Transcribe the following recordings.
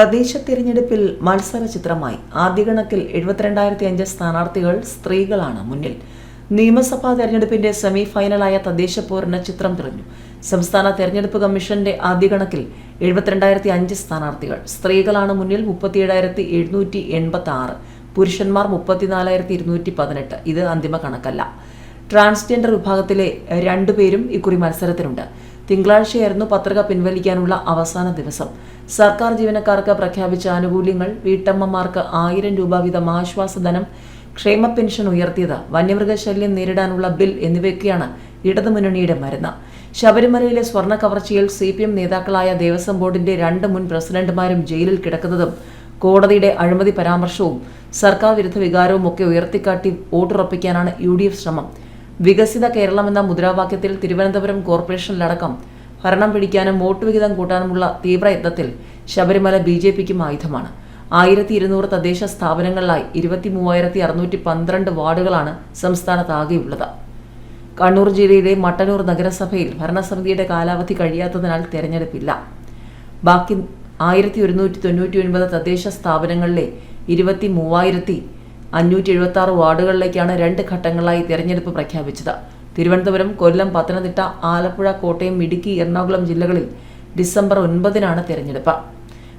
തദ്ദേശ തിരഞ്ഞെടുപ്പിൽ മത്സര ചിത്രമായി ആദ്യഗണക്കിൽ എഴുപത്തിരണ്ടായിരത്തി അഞ്ച് സ്ഥാനാർത്ഥികൾ സ്ത്രീകളാണ് മുന്നിൽ. നിയമസഭാ തെരഞ്ഞെടുപ്പിന്റെ സെമി ഫൈനലായ തദ്ദേശ പൂരണ ചിത്രം തെളിഞ്ഞു. സംസ്ഥാന തെരഞ്ഞെടുപ്പ് കമ്മീഷന്റെ ആദ്യ കണക്കിൽ എഴുപത്തിരണ്ടായിരത്തി അഞ്ച് സ്ഥാനാർത്ഥികൾ. സ്ത്രീകളാണ് മുന്നിൽ മുപ്പത്തിയേഴായിരത്തി എഴുന്നൂറ്റി എൺപത്തി ആറ് പുരുഷന്മാർ മുപ്പത്തിനാലായിരത്തി ഇരുന്നൂറ്റി പതിനെട്ട് ഇത് അന്തിമ കണക്കല്ല. ട്രാൻസ്ജെൻഡർ വിഭാഗത്തിലെ രണ്ടുപേരും ഇക്കുറി മത്സരത്തിനുണ്ട്. തിങ്കളാഴ്ചയായിരുന്നു പത്രിക പിൻവലിക്കാനുള്ള അവസാന ദിവസം. സർക്കാർ ജീവനക്കാർക്ക് പ്രഖ്യാപിച്ച ആനുകൂല്യങ്ങൾ വീട്ടമ്മമാർക്ക് ആയിരം രൂപ വീതം ആശ്വാസധനം ക്ഷേമ പെൻഷൻ ഉയർത്തിയത് വന്യമൃഗശല്യം നേരിടാനുള്ള ബിൽ എന്നിവയൊക്കെയാണ് ഇടതുമുന്നണിയുടെ മരുന്ന്. ശബരിമലയിലെ സ്വർണ കവർച്ചയിൽ സി പി എം നേതാക്കളായ ദേവസ്വം ബോർഡിന്റെ രണ്ട് മുൻ പ്രസിഡന്റുമാരും ജയിലിൽ കിടക്കുന്നതും കോടതിയുടെ അഴിമതി പരാമർശവും സർക്കാർ വിരുദ്ധ വികാരവും ഒക്കെ ഉയർത്തിക്കാട്ടി വോട്ടുറപ്പിക്കാനാണ് യു ഡി എഫ് ശ്രമം. വികസിത കേരളം എന്ന മുദ്രാവാക്യത്തിൽ തിരുവനന്തപുരം കോർപ്പറേഷനിലടക്കം ഭരണം പിടിക്കാനും വോട്ട് വിഹിതം കൂട്ടാനുമുള്ള തീവ്രയത്നത്തിൽ ശബരിമല ബി ജെ പിക്കും ആയുധമാണ്. ആയിരത്തി ഇരുന്നൂറ് തദ്ദേശ സ്ഥാപനങ്ങളിലായി ഇരുപത്തി മൂവായിരത്തി അറുന്നൂറ്റി പന്ത്രണ്ട് വാർഡുകളാണ് സംസ്ഥാനത്താകെയുള്ളത്. കണ്ണൂർ ജില്ലയിലെ മട്ടന്നൂർ നഗരസഭയിൽ ഭരണസമിതിയുടെ കാലാവധി കഴിയാത്തതിനാൽ തെരഞ്ഞെടുപ്പില്ല. ബാക്കി ആയിരത്തി ഒരുന്നൂറ്റി തൊണ്ണൂറ്റി ഒൻപത് തദ്ദേശ സ്ഥാപനങ്ങളിലെ ഇരുപത്തി മൂവായിരത്തി അഞ്ഞൂറ്റി എഴുപത്തി ആറ് വാർഡുകളിലേക്കാണ് രണ്ട് ഘട്ടങ്ങളായി തെരഞ്ഞെടുപ്പ് പ്രഖ്യാപിച്ചത്. തിരുവനന്തപുരം കൊല്ലം പത്തനംതിട്ട ആലപ്പുഴ കോട്ടയം ഇടുക്കി എറണാകുളം ജില്ലകളിൽ ഡിസംബർ ഒൻപതിനാണ് തെരഞ്ഞെടുപ്പ്.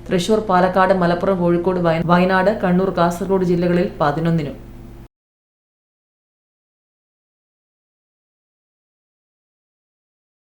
തൃശൂർ പാലക്കാട് മലപ്പുറം കോഴിക്കോട് വയനാട് കണ്ണൂർ കാസർഗോഡ് ജില്ലകളിൽ പതിനൊന്നിനും.